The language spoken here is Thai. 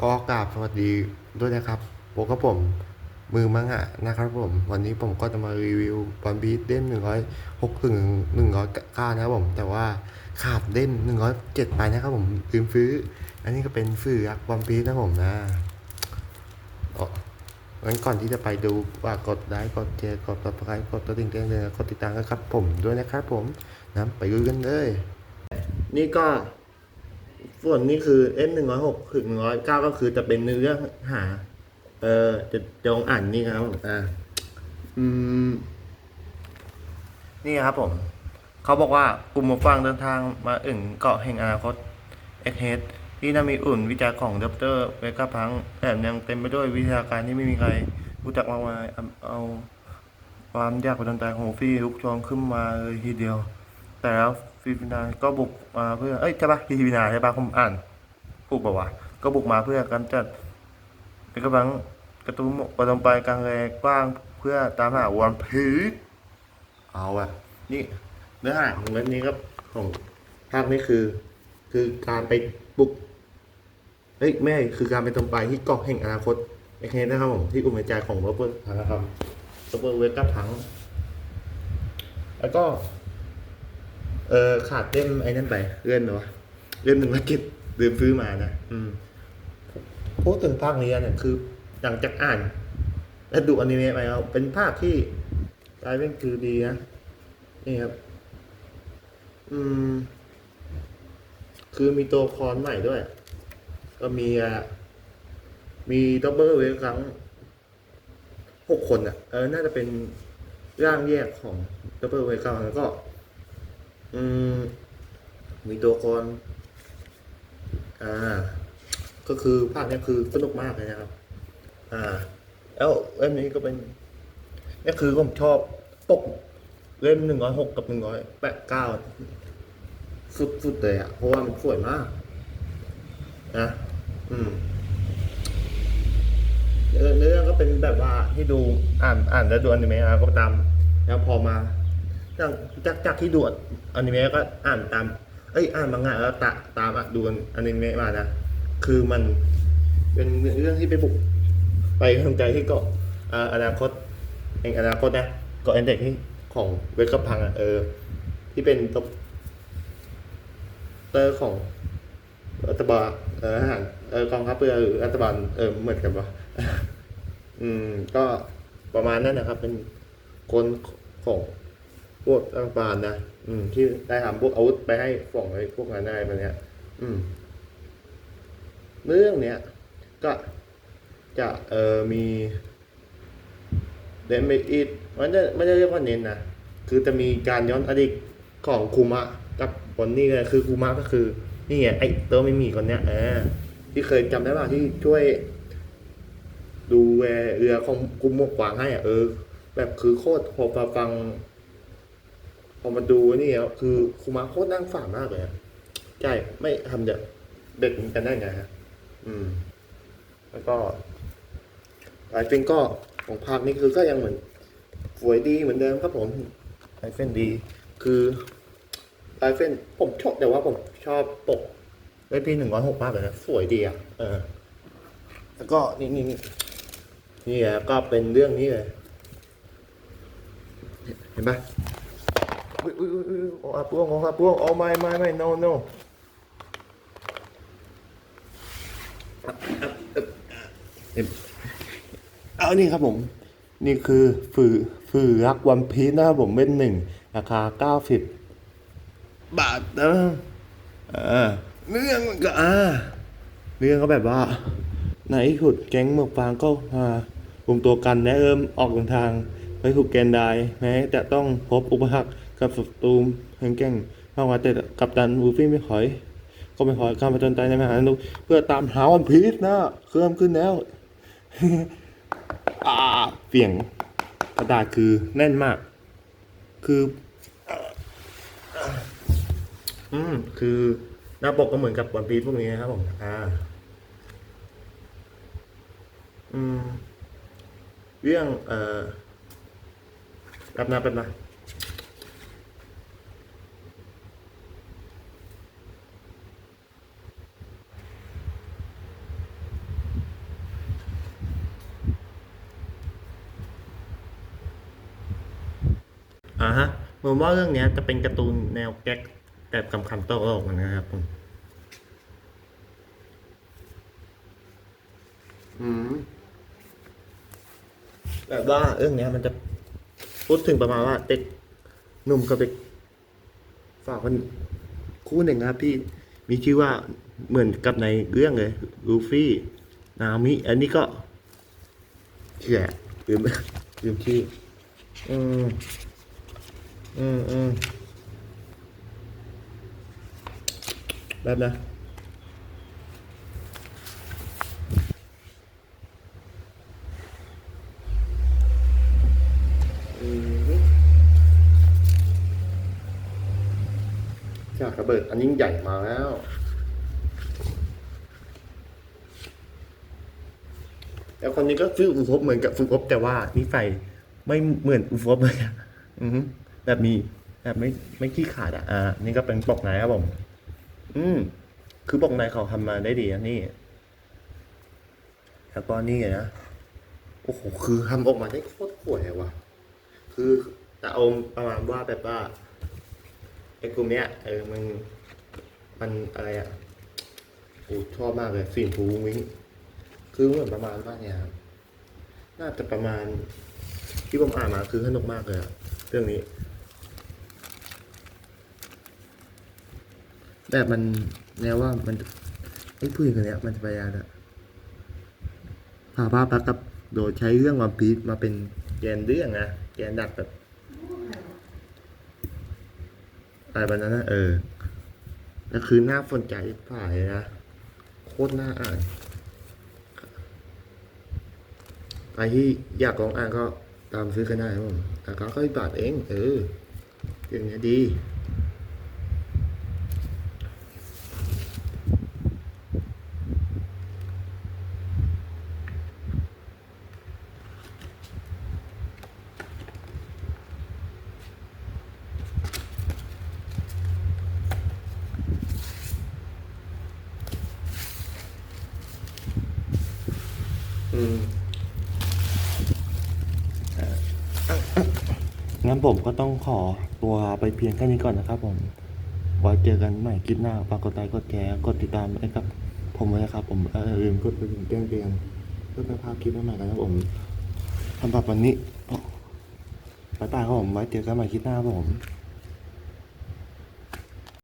ก็กราบสวัสดีด้วยนะครับพบกับผมมือมังงะนะครับผม วันนี้ผมก็จะมารีวิวบอลบีทเด้นหนึ่งร้อยหกถึงหนึ่งร้อยเก้านะครับผม แต่ว่าขาดเด้นหนึ่งร้อยเจ็ดไปนะครับผมลืมซื้อ อันนี้ก็เป็นสื่อยักษ์บอลบีทนะครับผมนะอ๋องั้นก่อนที่จะไปดูว่ากดไลค์กดแชร์กดติดตามกดกระดิ่งแจ้งเตือนกดติดตามกันครับผมด้วยนะครับผมนะไปดูกันเลย นี่ก็ ส่วนนี้คือ F หนึ่งร้อยหกถึงหนึ่งร้อยเก้าก็คือจะเป็นเนื้อหา เออจะจะลองอ่านนี่ครับผมอ่าอืม นี่ครับผม เขาบอกว่ากลุ่มหมวกฟางเดินทางมาอึ่งเกาะแห่งอนาคตเอ็กเฮดที่น่ามีอุ่นวิจัยของดรเวก้าพังแถมยังเต็มไปด้วยวิทยาการที่ไม่มีใครรู้จักมากมายเอาเอาความยากกว่าใจของฟี่ลุกโชนขึ้นมาเลยทีเดียว แต่แล้ว ฟิลิปปินส์ก็บุกมาเพื่อเอ้ยใช่ปะฟิลิปปินส์ใช่ปะผมอ่านถูกป่าวะก็บุกมาเพื่อกำจัดเป็นกำลังกระตุ้นกระตุ้นไปกลางแรงกว้างเพื่อตามหาวันพีชเอาอะนี่เนื้อหาของเรื่องนี้ก็ของภาคนี้คือ คือการไปบุกเอ้ยไม่คือการไปตรงไปที่เกาะแห่งอนาคตโอเคนะครับผมที่อุ่นใจของโรเบิร์ตนะครับโรเบิร์ตเวกัสทั้ง แล้วก็ เออขาดเล่มไอ้นั่นไปเล่มเหรอวะเล่มหนึ่งแล้วเก็บลืมซื้อมานะอืมพูดถึงภาคนี้เนี่ยคือหลังจากอ่าน และดูอนิเมะไปแล้วเป็นภาคที่กลายเป็นคือดีนะนี่ครับ อืม คือมีตัวละครใหม่ด้วย ก็มีอะมีดับเบิลเวครั้งหกคนอะ เออ น่าจะเป็นร่างแยกของดับเบิลเวครั้งแล้วก็ อืมมีตัวละครอ่า ก็คือภาคเนี้ยคือสนุกมากเลยนะครับ อ่า แล้วเล่มนี้ก็เป็นนี่คือผมชอบปกเล่มหนึ่งร้อยหกกับหนึ่งร้อยแปดเก้าสุดๆเลยอะเพราะว่ามันสวยมาก นะ อืมเนื้อเนื้อก็เป็นแบบว่าที่ดูอ่านอ่านแล้วดูอนิเมะนะก็ตาม แล้วพอมา จากจากจากที่ดูอนิเมะก็อ่านตาม เอ้ยอ่านมังงะแล้วตะตามอะดูอนิเมะมานะคือมันเป็นเรื่องที่ไปบุก ไปทำใจที่เกาะอาอนาคตแห่งอนาคตนะเกาะแอนเด็กที่ของเวกพังอะเออ ที่เป็นตบเตอร์ของรัฐบาลเออทหารเออกองทัพเรือหรือรัฐบาลเออเหมือนกันปะอืม ก็ประมาณนั้นนะครับ เป็นคนของ พวกรัฐบาลนะอืม ที่ได้ทำพวกอาวุธไปให้ฝ่องไอ้พวกนั้นได้มาเนี้ย อืม เรื่องเนี้ยก็จะเอ่อมีเดนเมอีดมันจะไม่ได้เรียกว่าเน้นนะคือจะมีการย้อนอดีตของคูมะกับบอนนี่เลยคือคูมะก็คือ นี่ไงไอ้ตัวไม่มีคนเนี้ยเออที่เคยจำได้ป่ะที่ช่วย ดูแลเรือของกุมมวกวางให้อะเออ แบบคือโคตรพอฟัง อมาดูนี่แล้วคือคูมาโคตรนั่งฝ่ามากเลยอะใช่ไม่ทำแบบเด็กกันได้ไงฮะอืม แล้วก็ลายเฟนก็ของภาคนี้คือก็ยังเหมือนสวยดีเหมือนเดิมครับผมลายเฟนดี คือลายเฟนผมชอบแต่ว่าผมชอบปกเล่นพีหนึ่งร้อยหกมากเลยนะสวยดีอะเออ แล้วก็นี่นี่นี่นี่อะก็เป็นเรื่องนี้เลย เห็นไหม อุ้ยอุ้ยอุ้ยอุ้ยโอ้อาปวงโอ้อาปวงโอ้ไม่ไม่ไม่ no no เอานี่ครับผม นี่คือฝือฝือรักวันพีชนะครับผมเป็นหนึ่งราคาเก้าสิบบาทนะอ่าเรื่องมันก็อ่าเรื่องก็แบบว่าในที่สุดแก๊งหมวกฟางก็มารวมตัวกันและเริ่มออกเดินทางไปถูกแกนไดแม้จะต้องพบอุปสรรค กับศัตรูแห่งแก่งมาว่าแต่กับตันวูฟี่ไม่ขอย ก็ไม่ขอยข้ามไปจนตายในมหาสนุกเพื่อตามหาวันพีชนะเคลื่อนขึ้นแล้วอ่าเสียงกระดาษคือแน่นมาก คืออ่ออืม คือหน้าปกก็เหมือนกับวันพีชพวกนี้นะครับผม อ่า อืม เรื่อง เอ่อแป๊บนะแป๊บนะ ฮะผมว่าเรื่องเนี้ยจะเป็นการ์ตูนแนวแก๊กแบบคำคำๆโตโลกนะครับผมอืมแบบว่าเรื่องเนี้ยมันจะพูดถึงประมาณว่าเด็กหนุ่มกับเด็กฝากคนคู่หนึ่งนะครับที่มีชื่อว่าเหมือนกับในเรื่องเลยลูฟี่นามิอันนี้ก็ชื่ออะไรอะลืมลืมชื่ออืม อืมอืมแบบนะอืมจากระเบิดอันนี้ใหญ่มาแล้วแล้วคนนี้ก็ฟิลอุฟบเหมือนกับฟุกอบแต่ว่านิสัยไม่เหมือนอุฟบเลยอะอือ แบบมีแบบไม่ไม่ขี้ขาดอะอ่านี่ก็เป็นปกไหนครับผม อืม คือปกไหนเขาทำมาได้ดีนี่ แล้วก็นี่นะ โอ้โห คือทำออกมาได้โคตรสวยว่ะ คือแต่เอาประมาณว่าแบบว่าไอ้กลุ่มเนี้ยเออมันมันอะไรอะโอ้ชอบมากเลยสีชมพูวิ้งคือเหมือนประมาณว่าเนี่ยน่าจะประมาณที่ผมอ่านมาคือสนุกมากเลยอะเรื่องนี้ แบบมันแนวว่ามันไอ้ผู้หญิงคนเนี้ยมันจะพยายามอะพาภาพประกับโดยใช้เรื่องวันพีชมาเป็นแกนเรื่องนะแกนดักแบบอะไรแบบนั้นนะเออแล้วคือหน้าฝนใจผ่ายนะโคตรน่าอ่านใครที่อยากลองอ่านก็ตามซื้อกันได้ครับผมราคาก็บาทเอง เอออย่างเงี้ยดี งั้นผมก็ต้องขอตัวไปเพียงแค่นี้ก่อนนะครับผม ไว้เจอกันใหม่คลิปหน้าฝากกดไลค์กดแชร์กดติดตามให้กับ ผมด้วยครับ ผมเออลืมกดกระดิ่งแจ้งเตือนเพื่อไม่พลาดคลิปใหม่ๆกันนะครับผมสำหรับวันนี้บ๊ายบายครับผมไว้เจอกันใหม่คลิปหน้าครับผม